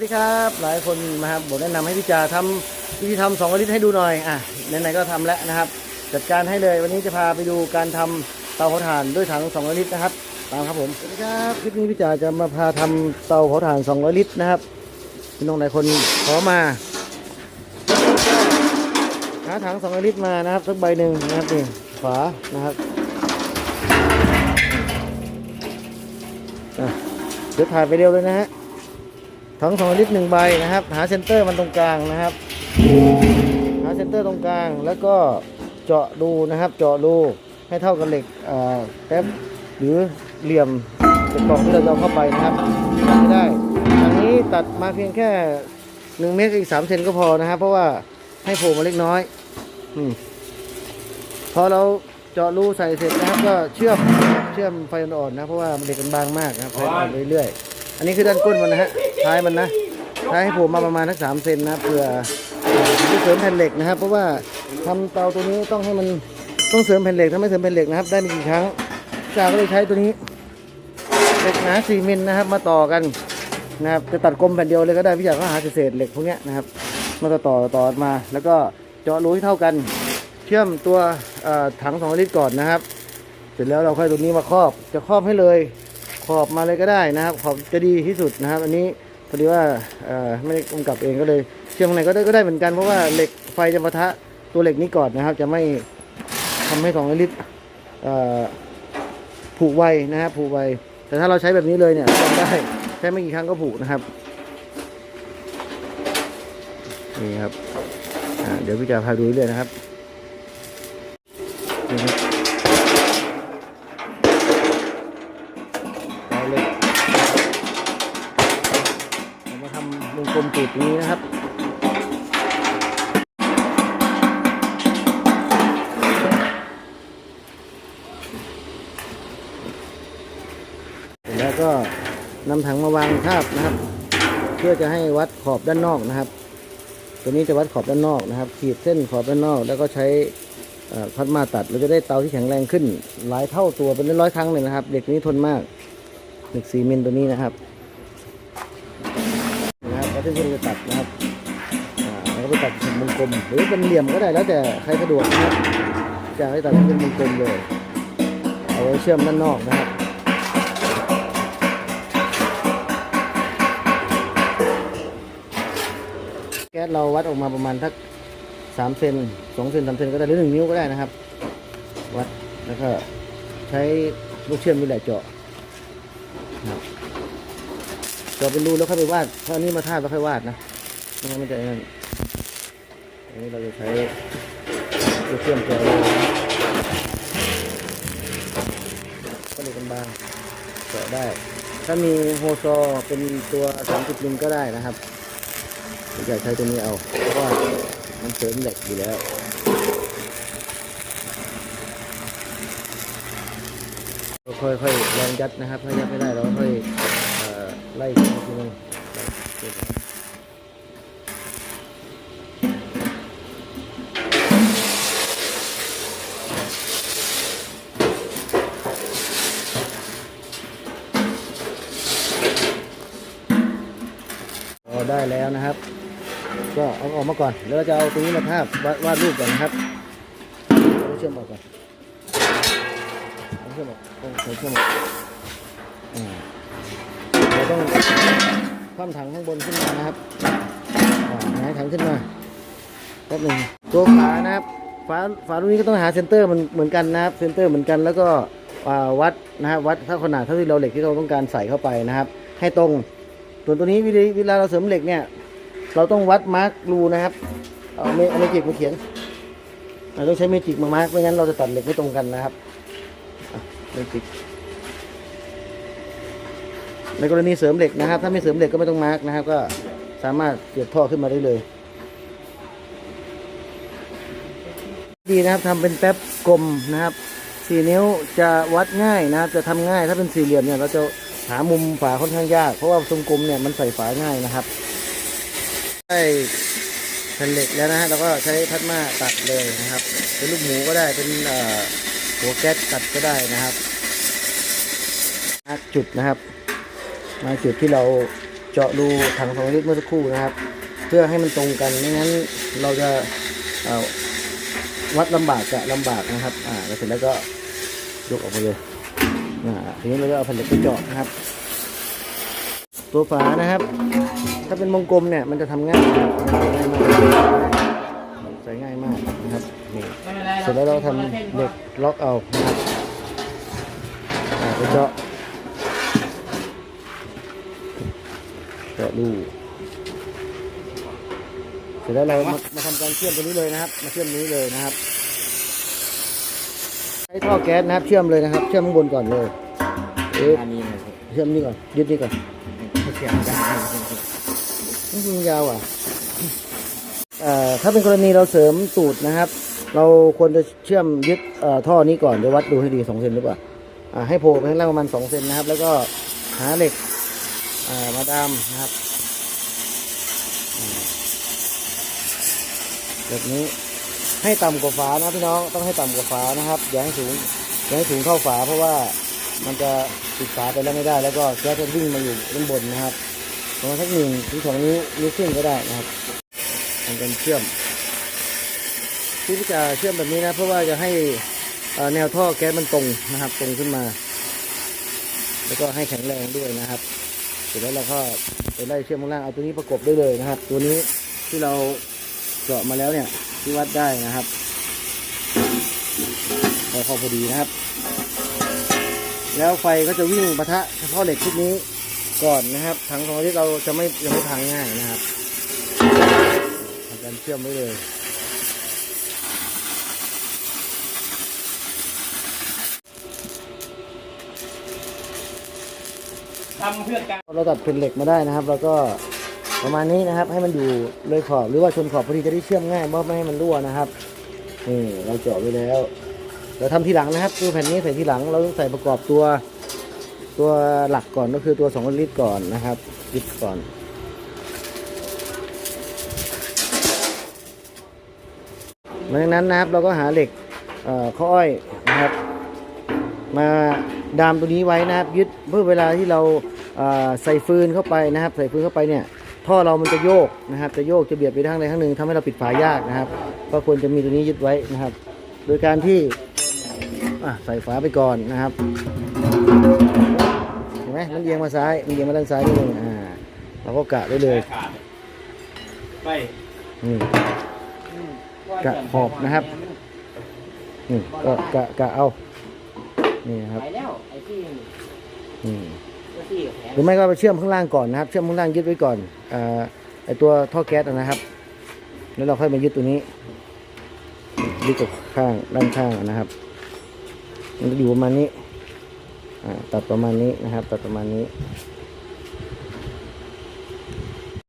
สวัสดีครับ หลายคนนะครับบอกแนะนำให้พี่จาทำวิธีทำสองลิตรให้ดูหน่อยอะไหนๆก็ทำแล้วนะครับ จัดการให้เลยวันนี้จะพาไปดูการทำเตาเผาถ่านด้วยถัง200ลิตรนะครับตามครับผมสวัสดีครับคลิปนี้พี่จาจะมาพาทำเตาเผาถ่าน200ลิตรนะครับพี่น้องหลายคนขอมาหาถัง200ลิตรมานะครับสักใบหนึ่งนะครับนี่ฝานะครับอะเดี๋ยวถ่ายไปเร็วเลยนะฮะ ถังสองลิตรหนึ่งใบนะครับ หาเซนเตอร์มันตรงกลางนะครับ หาเซนเตอร์ตรงกลางแล้วก็เจาะดูนะครับ เจาะรูให้เท่ากับเหล็กอ่าแป๊บหรือเหลี่ยมเป็นกล่องที่เราจะเอาเข้าไปนะครับตัดไม่ได้อันนี้ตัดมาเพียงแค่หนึ่งเมตรอีกสามเซนก็พอนะครับ เพราะว่าให้โผล่มาเล็กน้อยอมพอเราเจาะรูใส่เสร็จนะครับ ก็เชื่อมเชื่อมไฟอ่อนๆนะเพราะว่าเหล็กมันบางมากนะครับไฟอ่อนเรื่อยๆอันนี้คือด้านก้นมันนะฮะ ท้ายมันนะท้ายให้ผมมาประมาณทักสามเซนนะเพื่อจะเสริมแผ่นเหล็กนะครับ เพราะว่าทำเตาตัวนี้ต้องให้มันต้องเสริมแผ่นเหล็กถ้าไม่เสริมแผ่นเหล็กนะครับ ได้ไม่กี่ครั้งจากก็เลยใช้ตัวนี้เหล็กหนาสี่มิลนะครับ มาต่อกันนะครับจะตัดกลมแผ่นเดียวเลยก็ได้พี่อยากก็หาเศษเหล็กพวกนี้นะครับมาต่อต่อต่อมาแล้วก็เจาะรูให้เท่ากันเชื่อมตัวถังสองลิตรก่อนนะครับ เสร็จแล้วเราค่อยตัวนี้มาครอบจะครอบให้เลย ขอบมาเลยก็ได้นะครับ ขอบจะดีที่สุดนะครับ อันนี้ พอดีว่าไม่ได้กำกับเองก็เลยเชื่อมข้างในก็ได้ก็ได้เหมือนกันเพราะว่าเหล็กไฟจะปะทะตัวเหล็กนี้ก่อนนะครับ จะไม่ทำให้สองอลิตรเอ่อผูกไวนะครับผูกไวแต่ถ้าเราใช้แบบนี้เลยเนี่ยทำได้ใช้ไม่กี่ครั้งก็ผูกนะครับนี่ครับเดี๋ยวพี่จะพาดูเรื่อยนะครับนี่ครับ ตูดนี้นะครับแล้วก็นำถังมาวางทาบนะครับ เพื่อจะให้วัดขอบด้านนอกนะครับ ตัวนี้จะวัดขอบด้านนอกนะครับ ขีดเส้นขอบด้านนอก แล้วก็ใช้เอ่อพัดมาตัดเราจะได้เตาที่แข็งแรงขึ้น หลายเท่าตัวเป็นร้อยครั้งเลยนะครับ เด็กนี้ทนมากเหล็กสีเมิลตัวนี้นะครับ นะครับที่เราจะตัดนะครับอ่าแล้วก็ไปตัดเป็นวงกลม หรือเป็นเหลี่ยมก็ได้แล้วแต่ใครสะดวกนะครับจะให้ตัดเป็นวงกลมเลย เอาไว้เชื่อมด้านนอกนะครับแก๊สเราวัดออกมาประมาณทักสามเซนสองเซนสามเซนก็ได้หรือหนึ่งนิ้วก็ได้นะครับ วัดแล้วก็ใช้ลูกเชื่อมนี่แหละเจาะเจาะเป็นรูแล้วค่อยไปวาดถ้าะอันนี้มาทาบแล้วค่อยวาดนะไม่งั้นมันจะนั่นอันนี้เราจะใช้ลูกเชื่อมเจาะรูก็เลยกันบางเจาะได้ ถ้ามีโฮซอเป็นตัว30มิลก็ได้นะครับผมจะใช้ตัวนี้เอาเพราะว่ามันเสริมเหล็กอยู่แล้วค่อยๆลองยัดนะครับ ถ้ายัดไม่ได้เราค่อย ไล่ทีนึงได้แล้วนะครับ ก็เอาออกมาก่อนแล้วเราจะเอาตรงนี้มาทาบวาดรูปก่อนนะครับเอาเชื่อมออกก่อนเอาเชื่อมออกเอาเชื่อมออก ต้องคว่ำถังข้างบนขึ้นมานะครับหายถังขึ้นมาแป๊บหนึ่งตัวฝานะครับฝาฝาตรงนี้ก็ต้องหาเซนเตอร์มันเหมือนกันนะครับเซนเตอร์เหมือนกันแล้วก็วัดนะครับวัดเท่าขนาดเท่าที่เราเหล็กที่เราต้องการใส่เข้าไปนะครับ ให้ตรงส่วนตัวนี้เวลาเวลาเราเสริมเหล็กเนี่ย เราต้องวัดมาร์กรูนะครับเอาเมเอาเมจิกมาเขียนเราต้องใช้เมจิกมามาร์กไม่งั้นเราจะตัดเหล็กไม่ตรงกันนะครับอะเมจิก ในกรณีเสริมเหล็กนะครับ ถ้าไม่เสริมเหล็กก็ไม่ต้องมาร์กนะครับ ก็สามารถเสียบท่อขึ้นมาได้เลย ดีนะครับทำเป็นแป๊บกลมนะครับสี่นิ้วจะวัดง่ายนะครับ จะทำง่ายถ้าเป็นสี่เหลี่ยมเนี่ยเราจะหามุมฝาค่อนข้างยาก เพราะว่าทรงกลมเนี่ยมันใส่ฝาง่ายนะครับได้แผ่นเหล็กแล้วนะฮะเราก็ใช้พัดมาตัดเลยนะครับ เป็นลูกหมูก็ได้เป็นหัวแก๊สตัดก็ได้นะครับมาร์กจุดนะครับ มาจุดที่เราเจาะรูถังสองลิตรเมื่อสักครู่นะครับ เพื่อให้มันตรงกันไม่งั้นเราจะวัดลำบากจะลำบากนะครับอ่าเสร็จแล้วก็ยกออกไปเลยอ่าทีนี้เราก็เอาแผ่นเหล็กไปเจาะนะครับ ตัวฝานะครับ ถ้าเป็นวงกลมเนี่ยมันจะทำง่ายง่ายมากใส่ง่ายมากนะครับนี่เสร็จแล้วเราทำเหล็กล็อกเอานะครับอ่าไปเจาะ จาะรูเสร็จแล้วเรามามาทำการเชื่อมตัวนี้เลยนะครับ มาเชื่อมนี้เลยนะครับ ใช้ท่อแก๊สนะครับ เชื่อมเลยนะครับ เชื่อมข้างบนก่อนเลยเอ๊ะอันนี้นะครับเชื่อมนี่ก่อนยึดนี่ก่อนเสียงดังนี่ยิงยาวอะเอ่อถ้าเป็นกรณีเราเสริมตูดนะครับ เราควรจะเชื่อมยึดเอ่อท่อนี้ก่อนเดี๋ยววัดดูให้ดีสองเซนหรือเปล่าอ่าให้โผล่ไปข้างล่างประมาณสองเซนนะครับ แล้วก็หาเหล็กอ่า มาดามนะครับแบบนี้ให้ต่ำกว่าฝานะพี่น้องต้องให้ต่ำกว่าฝานะครับอย่าให้สูงอย่าให้สูงเท่าฝาเพราะว่ามันจะปิดฝาไปแล้วไม่ได้ แล้วก็แก๊สจะวิ่งมาอยู่ด้านบนนะครับประมาณสักหนึ่งถึงสองนิ้วนิ้วครึ่งก็ได้นะครับทำการเชื่อมที่จะเชื่อมแบบนี้นะเพราะว่าจะให้แนวท่อแก๊สมันตรงนะครับ ตรงขึ้นมา แล้วก็ให้แข็งแรงด้วยนะครับ เสร็จแล้วเราก็ไปไล่เชื่อมข้างล่างเอาตัวนี้ประกบได้เลยนะครับ ตัวนี้ที่เราเจาะมาแล้วเนี่ยที่วัดได้นะครับพอเข้าพอดีนะครับ แล้วไฟก็จะวิ่งปะทะเฉพาะเหล็กชุดนี้ก่อนนะครับถังของที่เราจะไม่ยังไม่พังง่ายนะครับทำการเชื่อมไว้เลย ทำเพื่อการเราตัดเป็นเหล็กมาได้นะครับ แล้วก็ประมาณนี้นะครับ ให้มันอยู่เลยขอบหรือว่าชนขอบพอดีจะได้เชื่อมง่ายเพราะไม่ให้มันรั่วนะครับนี่เราเจาะไว้แล้วเราทำทีหลังนะครับตัวแผ่นนี้ใส่ทีหลังเราต้องใส่ประกอบตัวตัวหลักก่อนก็คือตัว2ลิตรก่อนนะครับลิตรก่อนหลังจากนั้นนะครับเราก็หาเหล็กข้ออ้อยนะครับ มาดามตัวนี้ไว้นะครับ ยึดเพื่อเวลาที่เรา ใส่ฟืนเข้าไปนะครับ ใส่ฟืนเข้าไปเนี่ยท่อเรามันจะโยกนะครับ จะโยกจะเบียดไปทางใดทางหนึ่งทำให้เราปิดฝายากนะครับ ก็ควรจะมีตัวนี้ยึดไว้นะครับ โดยการที่อะใส่ฝาไปก่อนนะครับเห็นไหมมันเอียงมาซ้ายมันเอียงมาด้านซ้ายนิดนึงอ่าเราก็กะได้เลยขาดไปนี่กะขอบนะครับนี่ก็กะกะเอานี่นะครับไปแล้วไอ้ที่อืมไอ้ที่แผล หรือไม่ก็ไปเชื่อมข้างล่างก่อนนะครับ เชื่อมข้างล่างยึดไว้ก่อนอไอตัวท่อแก๊สนะครับ แล้วเราค่อยมายึดตัวนี้ ยึดกับข้างด้านข้างนะครับ มันจะอยู่ประมาณนี้ตัดประมาณนี้นะครับ ตัดประมาณนี้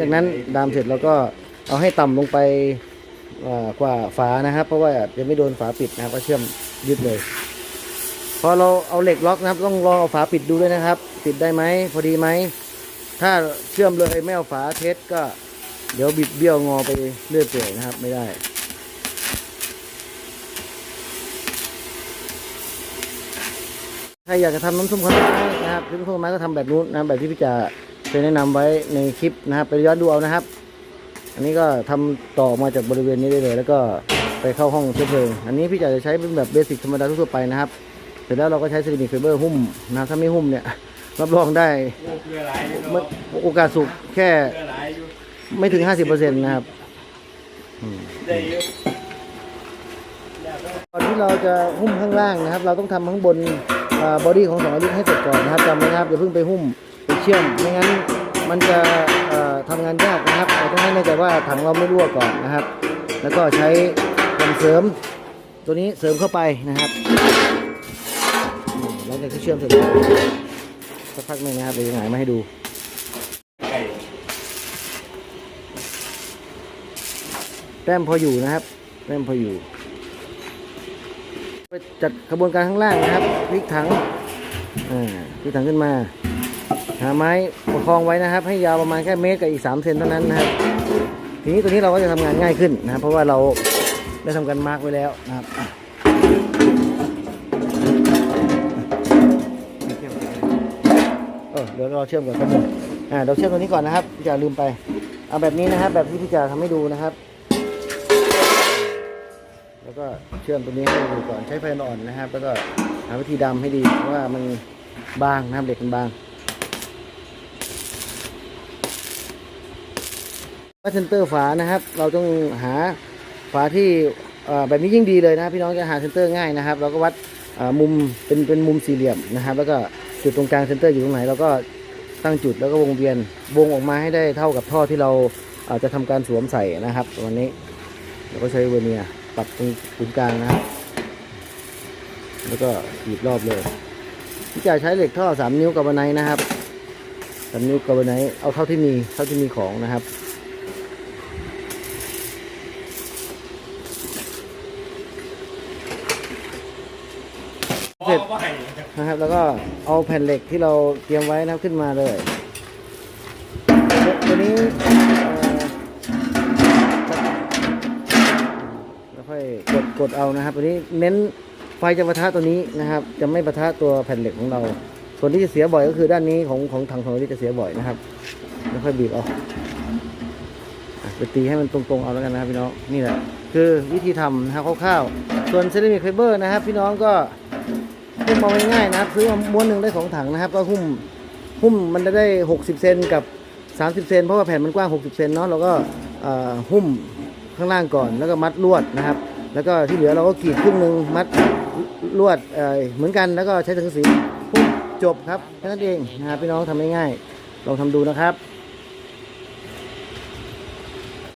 จากนั้นดามเสร็จเราก็เอาให้ต่ำลงไปกว่าฝานะครับ เพราะว่าจะไม่โดนฝาปิดนะครับก็เชื่อมยึดเลย พอเราเอาเหล็กล็อกนะครับ ต้องลองเอาฝาปิดดูด้วยนะครับ ปิดได้ไหมพอดีไหม ถ้าเชื่อมเลยไม่เอาฝาเทสก็ เดี๋ยวบิดเบี้ยวงอไปเรื่อยเปื่อยนะครับไม่ได้ถ้าอยากจะทำน้ำส้มข้าวไม้นะครับน้ำส้มข้าวไม้ก็ทำแบบนู้นนะแบบที่พี่จ่าเคยแนะนำไว้ในคลิปนะครับ ไปย้อนดูเอานะครับ อันนี้ก็ทำต่อมาจากบริเวณนี้ได้เลย แล้วก็ไปเข้าห้องเชื้อเพลิง อันนี้พี่จ่าจะใช้เป็นแบบเบสิกธรรมดาทั่วไปนะครับ เสร็จแล้วเราก็ใช้เซรามิกไฟเบอร์หุ้มนะถ้าไม่หุ้มเนี่ย รับรองได้โอกายอยู่ไโอกาสสุกแค่เกลือหลายอยู่ไม่ถึง 50%นะครับอืมได้อยู่ก่อนที่เราจะหุ้มข้างล่างนะครับ เราต้องทำข้างบนบอดี้ของสองลิให้เสร็จก่อนนะครับจำไว้นะครับอย่าเพิ่งไปหุ้มไปเชื่อมไม่งั้นมันจะทำงานยากนะครับเราต้องให้แน่ใจว่าถังเราไม่รั่วก่อนนะครับ แล้วก็ใช้แผ่นเสริมตัวนี้เสริมเข้าไปนะครับ หลังจากที่เชื่อมเสร็จแล้วสักพักหนึ่งนะครับเดี๋ยวจะหายมาให้ดูแต้มพออยู่นะครับแต้มพออยู่ ไปจัดกระบวนการข้างล่างนะครับพลิกถังอ่าพลิกถังขึ้นมาหาไม้ประคองไว้นะครับ ให้ยาวประมาณแค่เมตรกับอีกสามเซนเท่านั้นนะครับ ทีนี้ตัวนี้เราก็จะทำงานง่ายขึ้นนะครับ เพราะว่าเราได้ทำการมาร์กไว้แล้วนะครับ เออเดี๋ยวเราเชื่อมกับข้อมูลอ่าเราเชื่อมตัวนี้ก่อนนะครับพี่จ๋าลืมไป เอาแบบนี้นะครับ แบบที่พี่จ๋าทำให้ดูนะครับ แล้วก็เชื่อมตัวนี้ให้ดูก่อนใช้ไฟอ่อนนะครับ แล้วก็หาวิธีดำให้ดีเพราะว่ามันบางนะครับเหล็กมันบางว่าเซนเตอร์ฝานะครับ เราต้องหาฝาที่อ่อแบบนี้ยิ่งดีเลยนะพี่น้องจะหาเซนเตอร์ง่ายนะครับ เราก็วัดอ่อมุมเป็นเป็นมุมสี่เหลี่ยมนะครับ แล้วก็ จุดตรงกลางเซนเตอร์อยู่ตรงไหนเราก็ตั้งจุดแล้วก็วงเวียนวงออกมาให้ได้เท่ากับท่อที่เราอ่อจะทำการสวมใส่นะครับวันนี้เราก็ใช้เวเนียร์ปรับตรงศูนย์กลางนะครับแล้วก็ขีดรอบเลยที่จะใช้เหล็กท่อสามนิ้วกับวันไนนะครับสามนิ้วกับวันไนเอาเท่าที่มีเท่าที่มีของนะครับเสร็จ นะครับ แล้วก็เอาแผ่นเหล็กที่เราเตรียมไว้นะครับขึ้นมาเลยตัวนี้แล้วค่อยกดกดเอานะครับตัวนี้เน้นไฟจะปะทะตัวนี้นะครับ จะไม่ปะทะตัวแผ่นเหล็กของเรา ส่วนที่จะเสียบ่อยก็คือด้านนี้ของของถังของเราที่จะเสียบ่อยนะครับแล้วค่อยบีบเอาอะไปตีให้มันตรงๆเอาแล้วกันนะครับพี่น้องนี่แหละคือวิธีทำนะครับคร่าวๆส่วนเซรามิกไฟเบอร์นะครับ พี่น้องก็ หุ้มเอาง่ายๆนะครับซื้อมาม้วนหนึ่งได้ของถังนะครับ ก็หุ้มหุ้มมันจะได้ 60 เซนกับ 30 เซนเพราะว่าแผ่นมันกว้าง 60 เซนเนาะเราก็หุ้มข้างล่างก่อนแล้วก็มัดลวดนะครับ แล้วก็ที่เหลือเราก็กรีดครึ่งหนึ่งมัดลวดเเหมือนกันแล้วก็ใช้สังกะสีหุ้มจบครับแค่นั้นเองนะครับพี่น้องทำง่ายๆลองทำดูนะครับ